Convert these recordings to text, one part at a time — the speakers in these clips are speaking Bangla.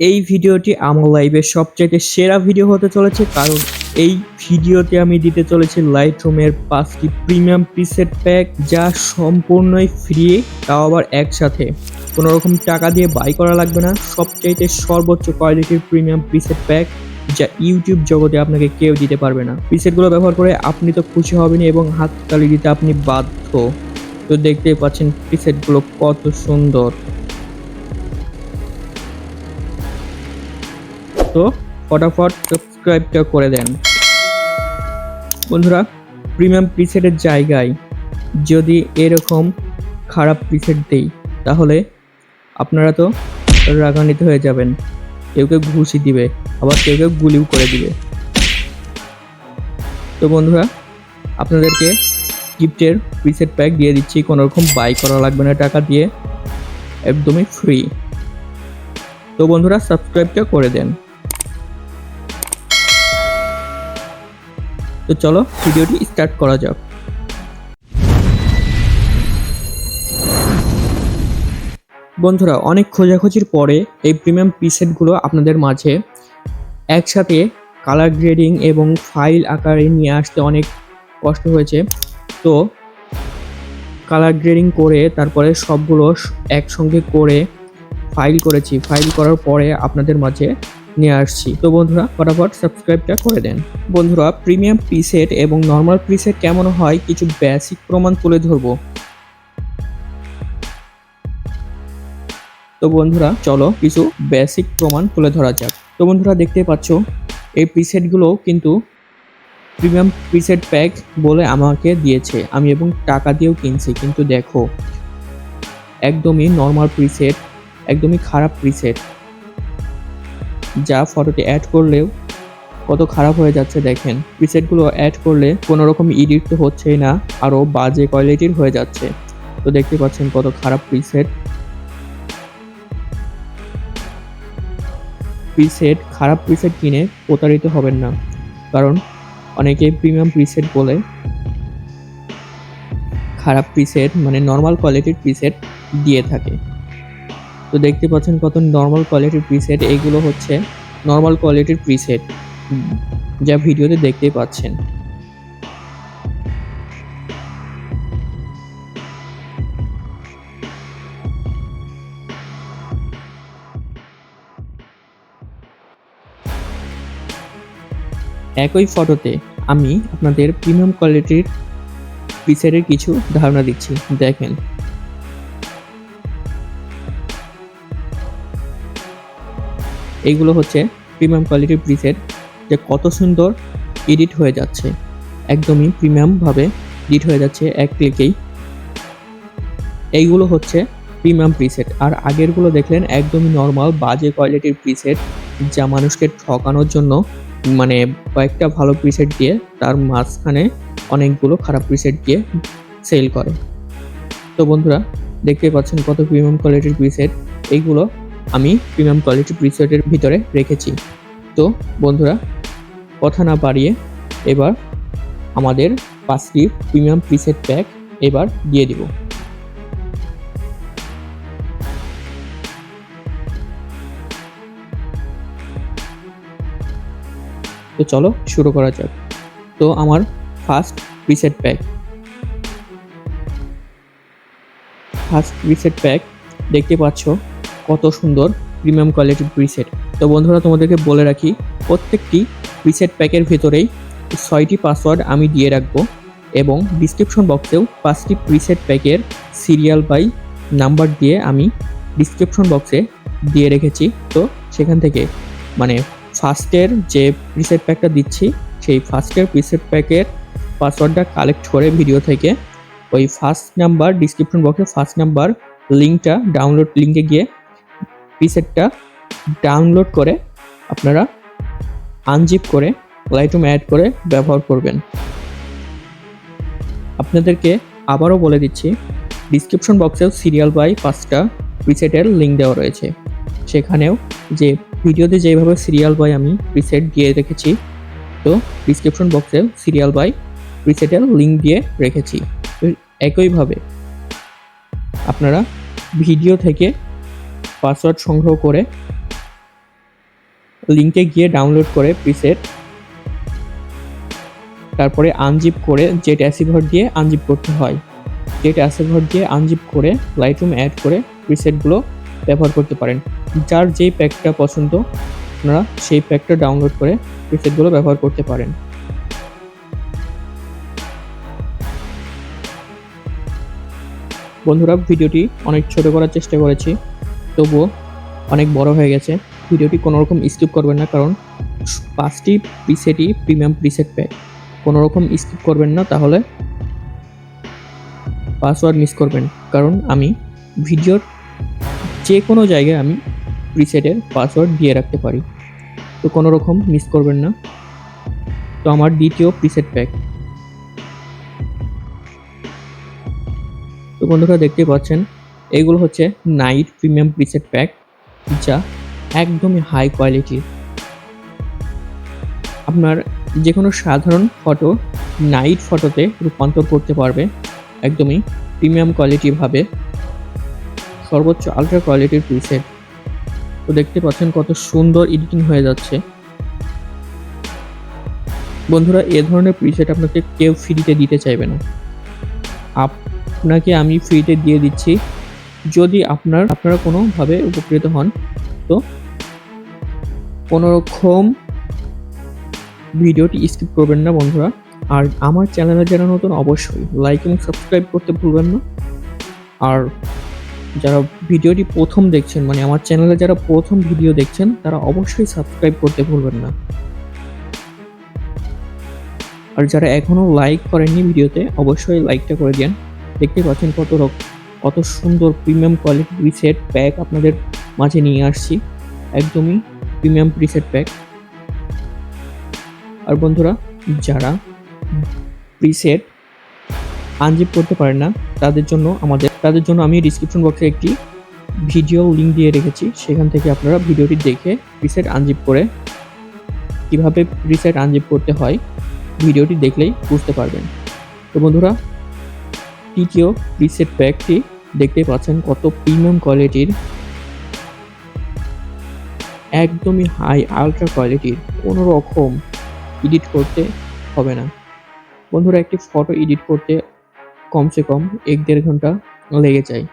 এই ভিডিওটি আমার লাইভের সবচেয়ে সেরা ভিডিও হতে চলেছে, কারণ এই ভিডিওতে আমি দিতে চলেছি লাইট রুমের পাঁচটি প্রিমিয়াম প্রিসেট প্যাক যা সম্পূর্ণই ফ্রি তাও আবার একসাথে। কোনো রকম টাকা দিয়ে বাই করা লাগবে না। সবচাইতে সর্বোচ্চ কোয়ালিটির প্রিমিয়াম প্রিসেট প্যাক যা ইউটিউব জগতে আপনাকে কেউ দিতে পারবে না। প্রিসেটগুলো ব্যবহার করে আপনি তো খুশি হবেন এবং হাততালি দিতে আপনি বাধ্য। তো দেখতেই পাচ্ছেন প্রিসেটগুলো কত সুন্দর। তো ফটাফট সাবস্ক্রাইবটা করে দেন। বন্ধুরা প্রিমিয়াম প্রিসেটের জায়গায় যদি এরকম খারাপ প্রিসেট দেই, তাহলে আপনারা তো রাগান্বিত হয়ে যাবেন। কেউ কেউ ঘুষি দিবে, আবার কেউ কেউ গুলিও করে দিবে। তো বন্ধুরা, আপনাদেরকে গিফটের প্রিসেট প্যাক দিয়ে দিচ্ছি। কোনো রকম বাই করা লাগবে না টাকা দিয়ে। একদমই ফ্রি তো বন্ধুরা সাবস্ক্রাইবটা করে দেন। তো চলো ভিডিওটি স্টার্ট করা যাক। বন্ধুরা, অনেক খোঁজাখুঁজির পরে এই প্রিমিয়াম প্রিসেটগুলো আপনাদের মাঝে একসাথে কালার গ্রেডিং এবং ফাইল আকারে নিয়ে আসতে অনেক কষ্ট হয়েছে। তো কালার গ্রেডিং করে তারপরে সবগুলো একসঙ্গে করে ফাইল করেছি। ফাইল করার পরে আপনাদের মাঝে নিয়ে আসছি। তো বন্ধুরা, ফটাফট সাবস্ক্রাইবটা করে দেন। বন্ধুরা প্রিমিয়াম প্রিসেট এবং নর্মাল প্রিসেট কেমন হয় কিছু বেসিক প্রমাণ তুলে ধরবো। তো বন্ধুরা, চলো কিছু বেসিক প্রমাণ তুলে ধরা যাক। তো বন্ধুরা, দেখতে পাচ্ছ, এই প্রিসেটগুলো কিন্তু প্রিমিয়াম প্রিসেট প্যাক বলে আমাকে দিয়েছে। আমি এবং টাকা দিয়েও কিনছি, কিন্তু দেখো, একদমই নর্মাল প্রিসেট একদমই খারাপ প্রিসেট যা ফটোতে অ্যাড করলেও কত খারাপ হয়ে যাচ্ছে দেখেন। প্রিসেটগুলো অ্যাড করলে কোনো রকম এডিট তো হচ্ছেই না আরও বাজে কোয়ালিটির হয়ে যাচ্ছে। তো দেখতে পাচ্ছেন কত খারাপ প্রিসেট প্রিসেট খারাপ প্রিসেট কিনে প্রতারিত হবেন না, কারণ অনেকে প্রিমিয়াম প্রিসেট বলে। খারাপ প্রিসেট মানে নর্মাল কোয়ালিটির প্রিসেট দিয়ে থাকে। তো দেখতে পাচ্ছেন কত নর্মাল কোয়ালিটির প্রিসেট এইগুলো হচ্ছে নর্মাল কোয়ালিটির প্রিসেট যা ভিডিওতে দেখতে পাচ্ছেন। একই ফটোতে আমি আপনাদের প্রিমিয়াম কোয়ালিটির প্রিসেটের কিছু ধারণা দিচ্ছি। দেখেন এইগুলো হচ্ছে প্রিমিয়াম কোয়ালিটির প্রিসেট যে কত সুন্দর এডিট হয়ে যাচ্ছে। একদমই প্রিমিয়ামভাবে এডিট হয়ে যাচ্ছে এক ক্লিকেই এইগুলো হচ্ছে প্রিমিয়াম প্রিসেট আর আগেরগুলো দেখলেন একদমই নর্মাল বাজে কোয়ালিটির প্রিসেট যা মানুষকে ঠকানোর জন্য মানে কয়েকটা ভালো প্রিসেট দিয়ে তার মাঝখানে অনেকগুলো খারাপ প্রিসেট দিয়ে সেল করে। তো বন্ধুরা দেখতে পাচ্ছেন কত প্রিমিয়াম কোয়ালিটির প্রিসেট এইগুলো আমি প্রিমিয়াম কোয়ালিটির প্রিসেটের ভিতরে রেখেছি। তো, বন্ধুরা, কথা না বাড়িয়ে এবার আমাদের পাঁচটি প্রিমিয়াম প্রিসেট প্যাক এবার দিয়ে দিব। তো চলো শুরু করা যাক। তো আমার first preset pack. First preset pack দেখতে পাচ্ছ কত সুন্দর প্রিমিয়াম কোয়ালিটির প্রিসেট তো বন্ধুরা, তোমাদেরকে বলে রাখি, প্রত্যেকটি প্রিসেট প্যাকের ভেতরেই ছয়টি পাসওয়ার্ড আমি দিয়ে রাখব এবং ডিসক্রিপশন বক্সেও পাঁচটি প্রিসেট প্যাকের সিরিয়াল বাই নাম্বার দিয়ে আমি ডিসক্রিপশন বক্সে দিয়ে রেখেছি। তো সেখান থেকে মানে ফার্স্টের যে প্রিসেট প্যাকটা দিচ্ছি, সেই ফার্স্টের প্রিসেট প্যাকের পাসওয়ার্ডটা কালেক্ট করে ভিডিও থেকে ওই ফার্স্ট নাম্বার ডিসক্রিপশন বক্সে ফার্স্ট নাম্বার লিঙ্কটা ডাউনলোড লিঙ্কে গিয়ে প্রিসেটটা ডাউনলোড করে আপনারা আনজিপ করে লাইটুম অ্যাড করে ব্যবহার করবেন। আপনাদেরকে আবারও বলে দিচ্ছি ডিসক্রিপশন বক্সেও সিরিয়াল বাই পাঁচটা প্রিসেটের লিঙ্ক দেওয়া রয়েছে। সেখানেও যে ভিডিওতে যেভাবে সিরিয়াল বাই আমি প্রিসেট দিয়ে রেখেছি, তো ডিসক্রিপশন বক্সে সিরিয়াল বাই প্রিসেটের লিঙ্ক দিয়ে রেখেছি। একইভাবে আপনারা ভিডিও থেকে পাসওয়ার্ড সংগ্রহ করে লিঙ্কে গিয়ে ডাউনলোড করে প্রিসেট তারপরে আনজিপ করে জেট অ্যাসিভর দিয়ে আনজিপ করতে হয় জেট অ্যাসিভর দিয়ে আনজিপ করে লাইটরুম অ্যাড করে প্রিসেটগুলো ব্যবহার করতে পারেন। যার যেই প্যাকটা পছন্দ, আপনারা সেই প্যাকটা ডাউনলোড করে প্রিসেটগুলো ব্যবহার করতে পারেন। বন্ধুরা, ভিডিওটি অনেক ছোট করার চেষ্টা করেছি। তবুও অনেক বড় হয়ে গেছে। ভিডিওটি কোনো রকম স্কিপ করবেন না, কারণ পাঁচটি প্রিসেটই প্রিমিয়াম প্রিসেট প্যাক কোনো রকম স্কিপ করবেন না, তাহলে পাসওয়ার্ড মিস করবেন। কারণ আমি ভিডিওর যে কোনো জায়গায় আমি প্রিসেটের পাসওয়ার্ড দিয়ে রাখতে পারি। তো কোনো রকম মিস করবেন না। তো আমার দ্বিতীয় প্রিসেট প্যাক তো বন্ধুরা দেখতে পাচ্ছেন এইগুলো হচ্ছে নাইট প্রিমিয়াম প্রিসেট প্যাক যা একদমই হাই কোয়ালিটির আপনার যে কোনো সাধারণ ফটো নাইট ফটোতে রূপান্তর করতে পারবে, একদমই প্রিমিয়াম কোয়ালিটিভাবে সর্বোচ্চ আলট্রা কোয়ালিটির প্রিসেট তো দেখতে পাচ্ছেন কত সুন্দর এডিটিং হয়ে যাচ্ছে। বন্ধুরা, এ ধরনের প্রিসেট আপনাকে কেউ ফ্রিতে দিতে চাইবে না। আপনাকে আমি ফ্রিতে দিয়ে দিচ্ছি যদি আপনার, আপনারা কোনোভাবে উপকৃত হন, তো কোনো রকম ভিডিওটি স্কিপ করবেন না বন্ধুরা। আর আমার চ্যানেলে যারা নতুন, অবশ্যই লাইক এবং সাবস্ক্রাইব করতে ভুলবেন না। আর যারা ভিডিওটি প্রথম দেখছেন মানে আমার চ্যানেলে যারা প্রথম ভিডিও দেখছেন, তারা অবশ্যই সাবস্ক্রাইব করতে ভুলবেন না। আর যারা এখনও লাইক করেননি ভিডিওতে, অবশ্যই লাইকটা করে দেন দেখতে পাচ্ছেন কত রক- কত সুন্দর প্রিমিয়াম কোয়ালিটি প্রিসেট প্যাক আপনাদের মাঝে নিয়ে আসছি। একদমই প্রিমিয়াম প্রিসেট প্যাক আর বন্ধুরা, যারা প্রিসেট আনজিপ করতে পারেন না, তাদের জন্য আমাদের, তাদের জন্য আমি ডিসক্রিপশন বক্সে একটি ভিডিও লিঙ্ক দিয়ে রেখেছি। সেখান থেকে আপনারা ভিডিওটি দেখে প্রিসেট আনজিপ করে কীভাবে প্রিসেট আনজিপ করতে হয়, ভিডিওটি দেখলেই বুঝতে পারবেন। তো বন্ধুরা তৃতীয় প্রিসেট প্যাকটি দেখতেই পাচ্ছেন কত প্রিমিয়াম কোয়ালিটির একদমই হাই আলট্রা কোয়ালিটির কোনো রকম এডিট করতে হবে না। বন্ধুরা, একটি ফটো এডিট করতে কমসে কম এক দেড় ঘণ্টা লেগে যায়।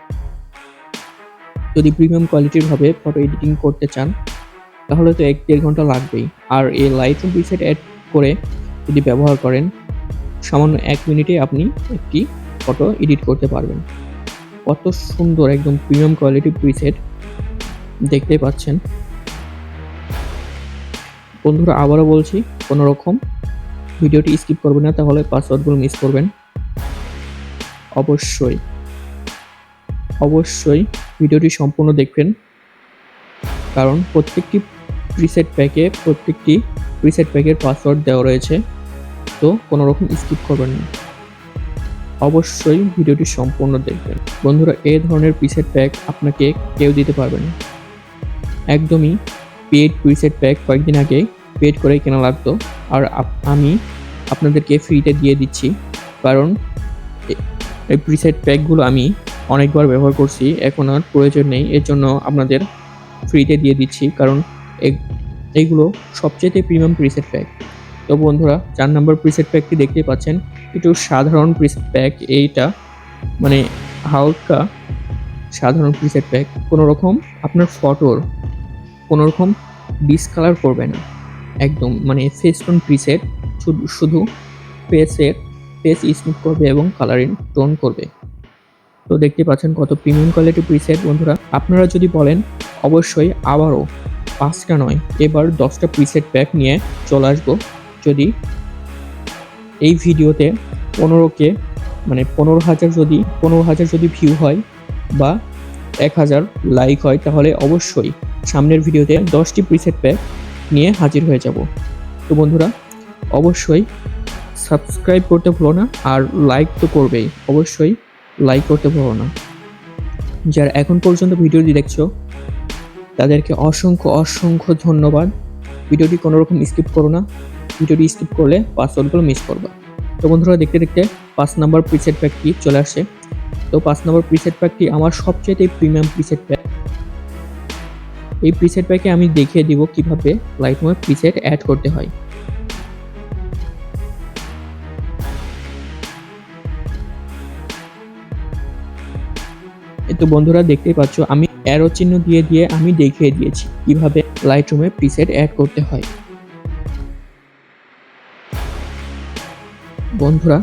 যদি প্রিমিয়াম কোয়ালিটির ভাবে ফটো এডিটিং করতে চান, তাহলে তো এক দেড় ঘণ্টা লাগবেই। আর এই লাইট প্রিসেট অ্যাড করে যদি ব্যবহার করেন, সামান্য এক মিনিটে আপনি একটি ফটো এডিট করতে পারবেন। কত সুন্দর, একদম প্রিমিয়াম কোয়ালিটি প্রিসেট দেখতে পাচ্ছেন। বন্ধুরা, আবারও বলছি কোনো রকম ভিডিওটি স্কিপ করবেন না, তাহলে পাসওয়ার্ডগুলো মিস করবেন। অবশ্যই অবশ্যই ভিডিওটি সম্পূর্ণ দেখবেন। কারণ প্রত্যেকটি প্রিসেট প্যাকে প্রত্যেকটি প্রিসেট প্যাকের পাসওয়ার্ড দেওয়া রয়েছে। তো কোনো রকম স্কিপ করবেন না। অবশ্যই ভিডিওটি সম্পূর্ণ দেখবেন। বন্ধুরা এই ধরনের প্রিসেট প্যাক আপনাকে কেউ দিতে পারবে না। একদমই পেড প্রিসেট প্যাক কয়েকদিন আগে পেড করে কেনা লাগতো। আর আমি আপনাদেরকে ফ্রিতে দিয়ে দিচ্ছি। কারণ এ- এই প্রিসেট প্যাকগুলো আমি অনেকবার ব্যবহার করছি। এখন আর প্রয়োজন নেই। এর জন্য আপনাদের ফ্রিতে দিয়ে দিচ্ছি। কারণ এ- এইগুলো সবচেয়ে প্রিমিয়াম প্রিসেট প্যাক তো বন্ধুরা, চার নম্বর প্রিসেট প্যাকটি দেখতেই পাচ্ছেন। একটু সাধারণ প্রিসেট প্যাক এইটা মানে হালকা সাধারণ প্রিসেট প্যাক কোনো রকম আপনার ফটোর কোনো রকম ডিসকালার করবে না। একদম মানে ফেস টোন প্রিসেট শুধু শুধু ফেসের ফেস স্মুথ করবে এবং কালারিং টোন করবে। তো দেখতে পাচ্ছেন কত প্রিমিয়াম কোয়ালিটি প্রিসেট বন্ধুরা। আপনারা যদি বলেন, অবশ্যই আবারও পাঁচটা নয়, এবার দশটা প্রিসেট প্যাক নিয়ে চলে আসব। যদি এই ভিডিওতে পনেরোকে মানে পনেরো হাজার যদি, পনেরো হাজার যদি ভিউ হয় বা এক হাজার লাইক হয়, তাহলে অবশ্যই সামনের ভিডিওতে দশটি প্রিসেট প্যাক নিয়ে হাজির হয়ে যাব। তো বন্ধুরা, অবশ্যই সাবস্ক্রাইব করতে ভুলো না আর লাইক তো করবেই। অবশ্যই লাইক করতে ভুলো না। যারা এখন পর্যন্ত ভিডিওটি দেখছ, তাদেরকে অসংখ্য অসংখ্য ধন্যবাদ। ভিডিওটি কোনো রকম স্কিপ করো না। ভিডিওটি স্কিপ করলে পাসওয়ার্ডগুলো মিস করবে। তো বন্ধুরা দেখতে দেখতে পাঁচ নাম্বার প্রিসেট প্যাকটি চলে আসে তো পাঁচ নম্বর প্রিসেট প্যাকটি আমার সবচেয়ে প্রিমিয়াম প্রিসেট প্যাক এই প্রিসেট প্যাকে আমি দেখিয়ে দিব কীভাবে লাইট লাইটরুমে প্রিসেট অ্যাড করতে হয়। তো বন্ধুরা দেখতেই পাচ্ছ, আমি অ্যারো চিহ্ন দিয়ে দিয়ে আমি দেখিয়ে দিয়েছি কীভাবে লাইটরুমে প্রিসেট অ্যাড করতে হয়। বন্ধুরা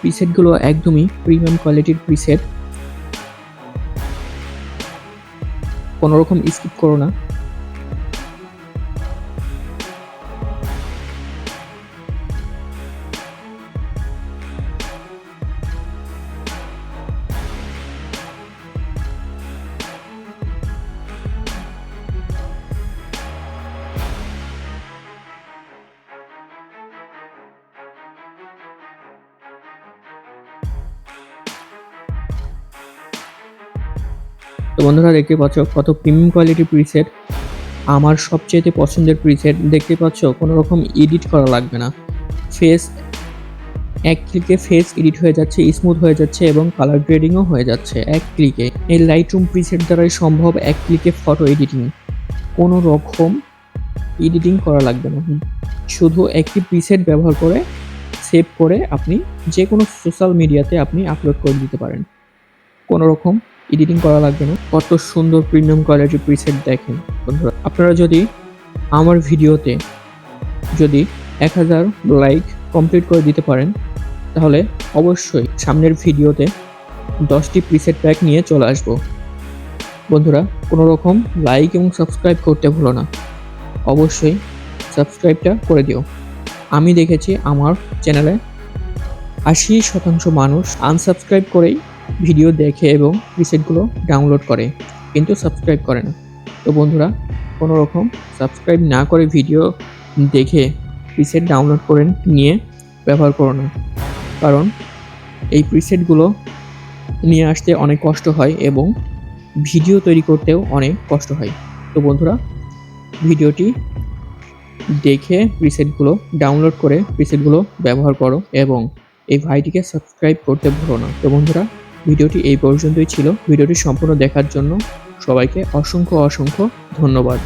প্রিসেটগুলো একদমই প্রিমিয়াম কোয়ালিটির প্রিসেট কোনোরকম স্কিপ করো না। বন্ধুরা দেখতে পাচ্ছ কত প্রিমিয়াম কোয়ালিটির প্রিসেট আমার সবচেয়ে পছন্দের প্রিসেট দেখতে পাচ্ছ কোনো রকম এডিট করা লাগবে না। ফেস এক ক্লিকে ফেস এডিট হয়ে যাচ্ছে স্মুথ হয়ে যাচ্ছে এবং কালার গ্রেডিংও হয়ে যাচ্ছে এক ক্লিকে এই লাইট রুম প্রিসেট দ্বারাই সম্ভব এক ক্লিকে ফটো এডিটিং কোনো রকম এডিটিং করা লাগবে না। শুধু একটি প্রিসেট ব্যবহার করে সেভ করে আপনি যে কোনো সোশ্যাল মিডিয়াতে আপনি আপলোড করে দিতে পারেন। কোনো রকম এডিটিং করা লাগবে না। কত সুন্দর প্রিমিয়াম কোয়ালিটির প্রিসেট দেখেন বন্ধুরা। আপনারা যদি আমার ভিডিওতে যদি এক হাজার লাইক কমপ্লিট করে দিতে পারেন, তাহলে অবশ্যই সামনের ভিডিওতে দশটি প্রিসেট প্যাক নিয়ে চলে আসব। বন্ধুরা, কোনো রকম লাইক এবং সাবস্ক্রাইব করতে ভুলো না। অবশ্যই সাবস্ক্রাইবটা করে দিও। আমি দেখেছি আমার চ্যানেলে আশি শতাংশ মানুষ আনসাবস্ক্রাইব করেই ভিডিও দেখে এবং রিসেটগুলো ডাউনলোড করে, কিন্তু সাবস্ক্রাইব করে না। তো বন্ধুরা, কোনো রকম সাবস্ক্রাইব না করে ভিডিও দেখে প্রিসেট ডাউনলোড করে নিয়ে ব্যবহার করো না। কারণ এই প্রিসেটগুলো নিয়ে আসতে অনেক কষ্ট হয় এবং ভিডিও তৈরি করতেও অনেক কষ্ট হয়। তো বন্ধুরা, ভিডিওটি দেখে প্রিসেটগুলো ডাউনলোড করে প্রিসেটগুলো ব্যবহার করো এবং এই ভাইটিকে সাবস্ক্রাইব করতে ভুলো না। তো বন্ধুরা ভিডিওটি এই পর্যন্তই ছিল। ভিডিওটি সম্পূর্ণ দেখার জন্য সবাইকে অসংখ্য অসংখ্য ধন্যবাদ।